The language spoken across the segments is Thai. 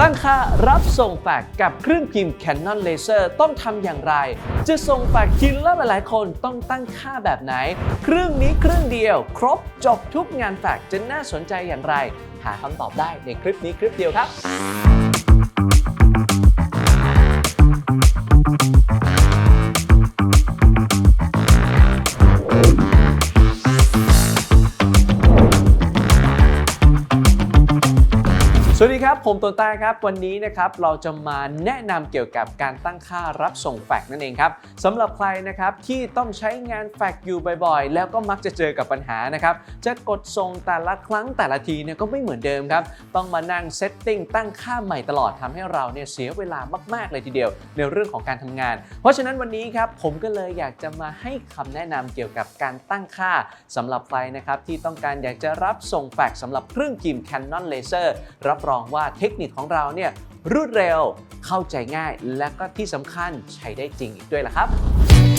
ตั้งค่ารับส่งแฟกซ์กับเครื่องพิมพ์ Canon Laser ต้องทำอย่างไร จะส่งแฟกซ์ทีละหลายๆคนต้องตั้งค่าแบบไหน เครื่องนี้เครื่องเดียว ครบจบทุกงานแฟกซ์จะน่าสนใจอย่างไร หาคำตอบได้ในคลิปนี้คลิปเดียวครับ สวัสดีครับ ผมตัวต้าครับ วันนี้นะครับเราจะมาแนะนำเกี่ยวกับการตั้งค่ารับส่งแฟกซ์นั่นเองครับสำหรับใครนะครับที่ต้องใช้งานแฟกซ์อยู่บ่อยๆ แล้วก็มักจะเจอกับปัญหานะครับจะกดส่งแต่ละครั้งแต่ละทีเนี่ยก็ไม่เหมือนเดิมครับต้องมานั่งเซตติ้งตั้งค่าใหม่ตลอดทำให้เราเนี่ยเสียเวลามากๆเลยทีเดียว ในเรื่องของการทำงาน เพราะฉะนั้นวันนี้ครับผมก็เลยอยากจะมาให้คำแนะนำเกี่ยวกับการตั้งค่าสำหรับใครนะครับที่ต้องการอยากจะรับส่งแฟกซ์สำหรับเครื่องพิมพ์ Canon Laser รับรองว่าเทคนิคของเราเนี่ยรวดเร็วเข้าใจง่ายและก็ที่สำคัญใช้ได้จริงอีกด้วยล่ะครับ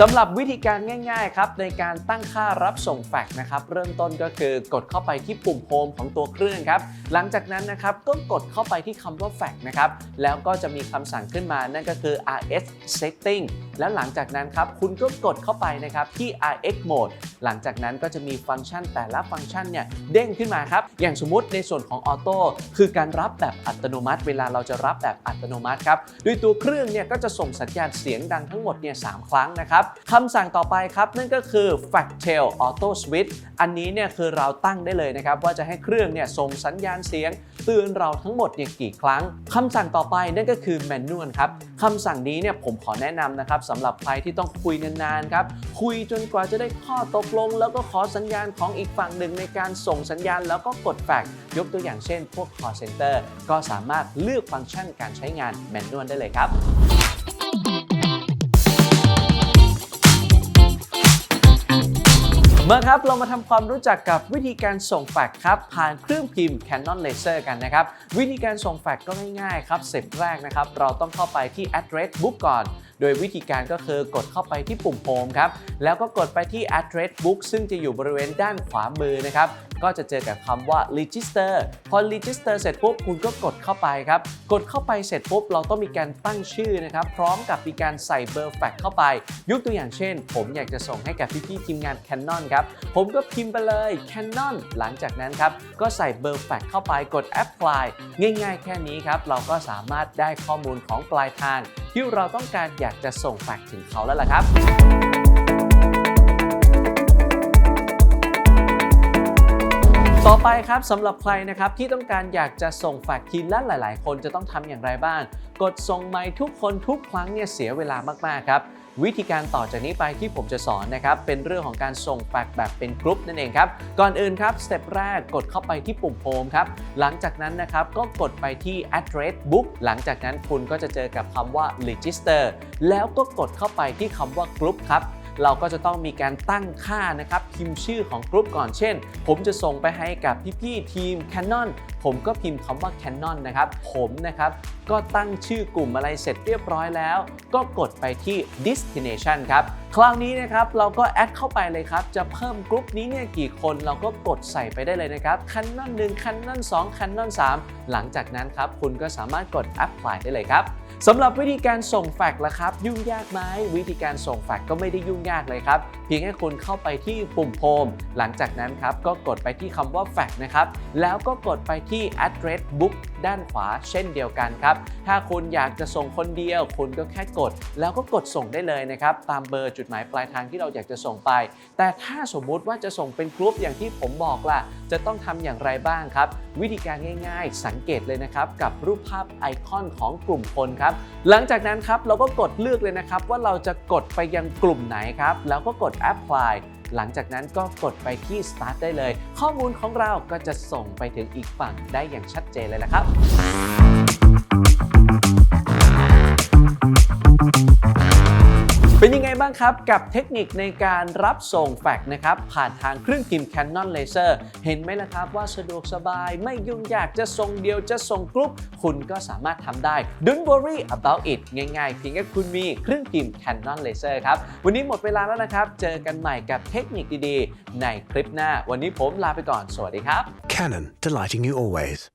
สำหรับวิธีการง่าย ๆ ครับ ในการตั้งค่ารับส่งแฟกซ์นะครับ เริ่มต้นก็คือกดเข้าไปที่ปุ่มโฮมของตัวเครื่องครับ หลังจากนั้นนะครับก็กดเข้าไปที่คำว่าแฟกซ์นะครับ แล้วก็จะมีคำสั่งขึ้นมานั่นก็คือ RS setting แล้วหลังจากนั้นครับคุณก็กดเข้าไปนะครับที่ RX mode หลังจากนั้นก็จะมีฟังก์ชันแต่ละฟังก์ชันเนี่ยเด้งขึ้นมาครับ อย่างสมมติในส่วนของออโต้คือการรับแบบอัตโนมัติ เวลาเราจะรับแบบอัตโนมัติครับโดยตัวเครื่องเนี่ยก็จะส่งสัญญาณเสียงดังทั้งหมดเนี่ยสามครั้งนะครับคำสั่งต่อไปครับ นั่นก็คือ Factail Auto Switch อันนี้เนี่ยคือเราตั้งได้เลยนะครับว่าจะให้เครื่องเนี่ยส่งสัญญาณเสียงเตือนเราทั้งหมดเนี่ยกี่ครั้งคำสั่งต่อไปนั่นก็คือ Manual ครับคำสั่งนี้เนี่ยผมขอแนะนำนะครับสำหรับใครที่ต้องคุยนานๆครับคุยจนกว่าจะได้ข้อตกลง แล้วก็ขอสัญญาณของอีกฝั่งหนึ่งในการส่งสัญญาณ แล้วก็กดแฟกยกตัวอย่างเช่น พวก call center ก็สามารถเลือกฟังก์ชันการใช้งาน Manual ได้เลยครับ มาครับ เรามาทำความรู้จักกับวิธีการส่งแฟกซ์ครับ ผ่านเครื่องพิมพ์ Canon Laser กันนะครับ วิธีการส่งแฟกซ์ก็ง่ายๆครับ เสร็จแรกนะครับ เราต้องเข้าไปที่ address book ก่อน โดยวิธีการก็คือกดเข้าไปที่ปุ่ม Home ครับ แล้วก็กดไปที่ address book ซึ่งจะอยู่บริเวณด้านขวามือนะครับก็จะเจอกับคำว่า register พอ register เสร็จปุ๊บคุณก็กดเข้าไปครับ กดเข้าไปเสร็จปุ๊บเราต้องมีการตั้งชื่อนะครับ พร้อมกับมีการใส่เบอร์แฟกซ์เข้าไป ยกตัวอย่างเช่น ผมอยากจะส่งให้กับพี่ๆทีมงาน Canon ครับ ผมก็พิมพ์ไปเลย Canon หลังจากนั้นครับ ก็ใส่เบอร์แฟกซ์เข้าไปกด apply ง่ายๆ แค่นี้ครับ เราก็สามารถได้ข้อมูลของปลายทาง ที่เราต้องการอยากจะส่งแฟกซ์ถึงเขาแล้วล่ะครับ ไปครับสำหรับใครนะครับที่ต้องการอยากจะส่งแฟกซ์ทีละหลาย ๆ คนจะต้องทำอย่างไรบ้าง กดส่งไมค์ทุกคนทุกครั้งเนี่ยเสียเวลามาก ๆ ครับ วิธีการต่อจากนี้ไปที่ผมจะสอนนะครับเป็นเรื่องของการส่งแฟกซ์แบบเป็นกรุ๊ปนั่นเองครับก่อนอื่นครับสเต็ปแรกกดเข้าไปที่ปุ่มโฮมครับหลังจากนั้นนะครับก็กดไปที่ address book หลังจากนั้นคุณก็จะเจอกับคำว่า register แล้วก็กดเข้าไปที่คำว่ากรุ๊ปครับ เราก็จะต้องมีการตั้งค่านะครับพิมพ์ชื่อของกรุ๊ปก่อนเช่น ผมจะส่งไปให้กับพี่ๆทีม Canon ผมก็พิมพ์คำว่า Canon นะครับ ผมนะครับ ก็ตั้งชื่อกลุ่มอะไรเสร็จเรียบร้อยแล้ว ก็กดไปที่ destination ครับ คราวนี้นะครับเราก็แอดเข้าไปเลยครับ จะเพิ่มกรุ๊ปนี้เนี่ยกี่คนเราก็กดใส่ไปได้เลยนะครับ Canon 1 Canon 2 Canon 3 หลังจากนั้นครับ คุณก็สามารถกด apply ได้เลยครับสำหรับวิธีการส่งแฟกซ์ละครับ ยุ่งยากไหมวิธีการส่งแฟกซ์ก็ไม่ได้ยุ่งยากเลยครับ เพียงแค่คุณเข้าไปที่ปุ่มโฮมหลังจากนั้นครับก็กดไปที่คำว่าแฟกซ์นะครับแล้วก็กดไปที่ที่ address book ด้านขวาเช่นเดียวกันครับ ถ้าคุณอยากจะส่งคนเดียว คุณก็แค่กด แล้วก็กดส่งได้เลยนะครับ ตามเบอร์จุดหมายปลายทางที่เราอยากจะส่งไป แต่ถ้าสมมุติว่าจะส่งเป็นกรุ๊ปอย่างที่ผมบอกล่ะ จะต้องทำอย่างไรบ้างครับ วิธีการง่ายๆ สังเกตเลยนะครับกับรูปภาพไอคอนของกลุ่มคนครับ หลังจากนั้นครับเราก็กดเลือกเลยนะครับว่าเราจะกดไปยังกลุ่มไหนครับ แล้วก็กด apply หลังจากนั้นก็กดไปที่ start ได้เลย ข้อมูลของเราก็จะส่งไปถึงอีกฝั่งได้อย่างชัดเจนเลยนะครับ ครับ กับเทคนิคในการรับส่งแฟกซ์นะครับ ผ่านทางเครื่องพิมพ์ Canon Laser เห็นไหมล่ะครับว่าสะดวกสบายไม่ยุ่งยากจะส่งเดียวจะส่งกรุ๊ป คุณก็สามารถทำได้ Don't worry about it ง่ายๆ เพียงแค่คุณมีเครื่องพิมพ์ Canon Laser ครับ วันนี้หมดเวลาแล้วนะครับ เจอกันใหม่กับเทคนิคดีๆ ในคลิปหน้า วันนี้ผมลาไปก่อน สวัสดีครับ Canon, delighting you always.